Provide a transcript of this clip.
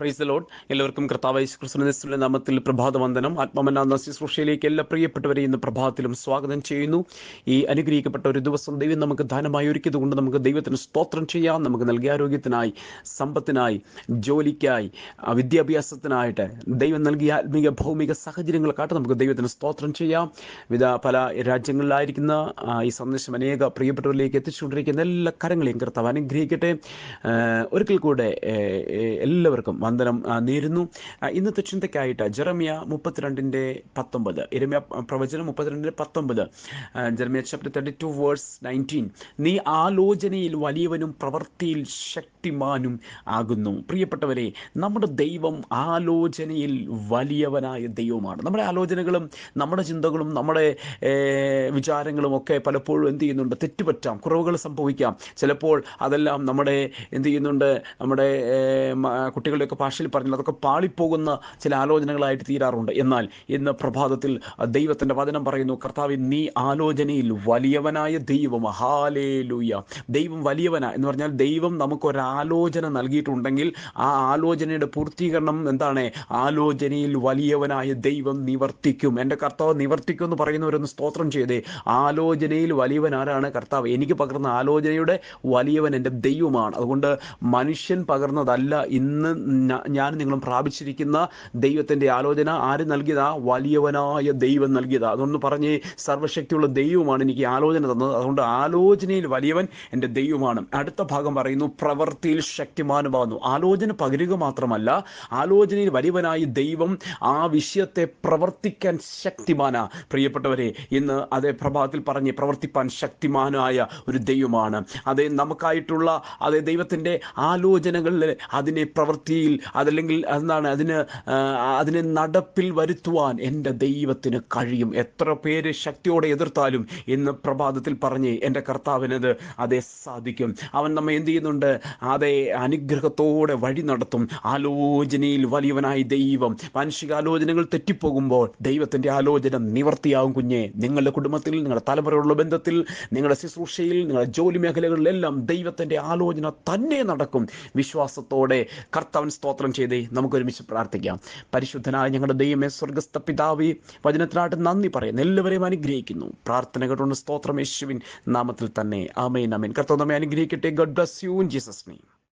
Price load എല്ലാവർക്കും കർത്താവ് യേശുക്രിസ്തുവിന്റെ നാമത്തിൽ പ്രഭാതവന്ദനം. ആത്മമനാന്ന ശുശ്രൂഷയിലേക്ക് എല്ലാ പ്രിയപ്പെട്ടവരെ ഇന്ന് പ്രഭാതത്തിലും സ്വാഗതം ചെയ്യുന്നു. ഈ അനുഗ്രഹിക്കപ്പെട്ട ഒരു ദിവസം ദൈവം നമുക്ക് ദാനമായി ഒരുക്കിയത് കൊണ്ട് നമുക്ക് ദൈവത്തിന് സ്തോത്രം ചെയ്യാം. നമുക്ക് നൽകിയ ആരോഗ്യത്തിനായി സമ്പത്തിനായി ജോലിക്കായി വിദ്യാഭ്യാസത്തിനായിട്ട് ദൈവം നൽകിയ ആത്മീക ഭൗമിക സാഹചര്യങ്ങൾക്കായിട്ട് നമുക്ക് ദൈവത്തിന് സ്തോത്രം ചെയ്യാം. വിധ പല രാജ്യങ്ങളിലായിരിക്കുന്ന ഈ സന്ദേശം അനേക പ്രിയപ്പെട്ടവരിലേക്ക് എത്തിച്ചുകൊണ്ടിരിക്കുന്ന എല്ലാ കരങ്ങളെയും കർത്താവ് അനുഗ്രഹിക്കട്ടെ. ഒരിക്കൽ കൂടെ എല്ലാവർക്കും വന്ദനം നേരുന്നു. ഇന്നത്തെ ചിന്തയ്ക്കായിട്ട് ജെറമിയ മുപ്പത്തിരണ്ടിന്റെ പത്തൊമ്പത് ഇരമ്യ പ്രവചനം മുപ്പത്തിരണ്ടിന്റെ പത്തൊമ്പത് Jeremiah chapter thirty two verse nineteen നീ ആലോചനയിൽ വലിയവനും പ്രവൃത്തിയിൽ ശക്തിമാനും ആകുന്നു. പ്രിയപ്പെട്ടവരെ നമ്മുടെ ദൈവം ആലോചനയിൽ വലിയവനായ ദൈവമാണ്. നമ്മുടെ ആലോചനകളും നമ്മുടെ ചിന്തകളും നമ്മുടെ വിചാരങ്ങളും ഒക്കെ പലപ്പോഴും എന്ത് ചെയ്യുന്നുണ്ട്? തെറ്റുപറ്റാം. കുറവുകൾ സംഭവിക്കാം. ചിലപ്പോൾ അതെല്ലാം നമ്മുടെ എന്ത് ചെയ്യുന്നുണ്ട്? നമ്മുടെ ഏ, കുട്ടികളുടെയൊക്കെ ഭാഷയിൽ പറഞ്ഞാൽ അതൊക്കെ പാളിപ്പോകുന്ന ചില ആലോചനകളായിട്ട് തീരാറുണ്ട്. എന്നാൽ ഇന്ന് പ്രഭാതത്തിൽ ദൈവത്തിന്റെ വചനം പറയുന്നു കർത്താവ് നീ ആലോചനയിൽ വലിയവനായ ദൈവം. ഹാലേലൂയ ദൈവം വലിയവന എന്ന് പറഞ്ഞാൽ ദൈവം നമുക്കൊരാലോചന നൽകിയിട്ടുണ്ടെങ്കിൽ ആ ആലോചനയുടെ പൂർത്തീകരണം എന്താണ്? ആലോചനയിൽ വലിയവനായ ദൈവം നിവർത്തിക്കും. എന്റെ കർത്താവ് നിവർത്തിക്കും എന്ന് പറയുന്നവരൊന്ന് സ്തോത്രം ചെയ്തേ. ആലോചനയിൽ വലിയവൻ ആരാണ്? കർത്താവ്. എനിക്ക് പകർന്ന ആലോചനയുടെ വലിയവൻ എന്റെ ദൈവമാണ്. അതുകൊണ്ട് മനുഷ്യൻ പകർന്നതല്ല ഇന്ന് ഞാൻ നിങ്ങളും പ്രാപിച്ചിരിക്കുന്ന ദൈവത്തിന്റെ ആലോചന ആര് നൽകിയതാ? വലിയവനായ ദൈവം നൽകിയതാ. അതൊന്ന് പറഞ്ഞ് സർവശക്തിയുള്ള ദൈവമാണ് എനിക്ക് ആലോചന തന്നത്. അതുകൊണ്ട് ആലോചനയിൽ വലിയവൻ എന്റെ ദൈവമാണ്. അടുത്ത ഭാഗം പറയുന്നു പ്രവൃത്തിയിൽ ശക്തിമാനുമാകുന്നു. ആലോചന പകരുക മാത്രമല്ല ആലോചനയിൽ വലിയവനായ ദൈവം ആ വിഷയത്തെ പ്രവർത്തിക്കാൻ ശക്തിമാനാ. പ്രിയപ്പെട്ടവരെ ഇന്ന് അതേ പ്രഭാതത്തിൽ പറഞ്ഞ് പ്രവർത്തിപ്പാൻ ശക്തിമാനായ ഒരു ദൈവമാണ്. അതേ നമുക്കായിട്ടുള്ള അതേ ദൈവത്തിന്റെ ആലോചനകളിൽ അതിനെ പ്രവൃത്തിയിൽ അതല്ലെങ്കിൽ എന്താണ് അതിന് അതിനെ നടപ്പിൽ വരുത്തുവാൻ എന്റെ ദൈവത്തിന് കഴിയും. എത്ര പേര് ശക്തിയോടെ എതിർത്താലും ഇന്ന് പ്രഭാതത്തിൽ പറഞ്ഞ് എന്റെ കർത്താവിനത് അതേ സാധിക്കും. അവൻ നമ്മെ എന്ത് ചെയ്യുന്നുണ്ട്? അതേ അനുഗ്രഹത്തോടെ വഴി നടത്തും. ആലോചനയിൽ വലിയവനായി ദൈവം മാനുഷികാലോചനകൾ തെറ്റിപ്പോകുമ്പോൾ ദൈവത്തിന്റെ ആലോചന നിവർത്തിയാകും കുഞ്ഞെ. നിങ്ങളുടെ കുടുംബത്തിൽ നിങ്ങളുടെ തലമുറയുള്ള ബന്ധത്തിൽ നിങ്ങളുടെ ശുശ്രൂഷയിൽ നിങ്ങളുടെ ജോലി മേഖലകളിലെല്ലാം ദൈവത്തിന്റെ ആലോചന തന്നെ നടക്കും. വിശ്വാസത്തോടെ കർത്താവൻ സ്തോത്രം ചെയ്തേ. നമുക്ക് ഒരുമിച്ച് പ്രാർത്ഥിക്കാം. പരിശുദ്ധനായ ഞങ്ങളുടെ ദൈവമേ സ്വർഗസ്ഥ പിതാവി വചനത്തിനായിട്ട് നന്ദി പറയുന്നു. എല്ലാവരെയും അനുഗ്രഹിക്കുന്നു. പ്രാർത്ഥന കേട്ടുകൊണ്ട് സ്തോത്രം യേശുവിൻ നാമത്തിൽ തന്നെ. ആമേൻ ആമേൻ. നമ്മെ അനുഗ്രഹിക്കട്ടെ. God bless you in Jesus name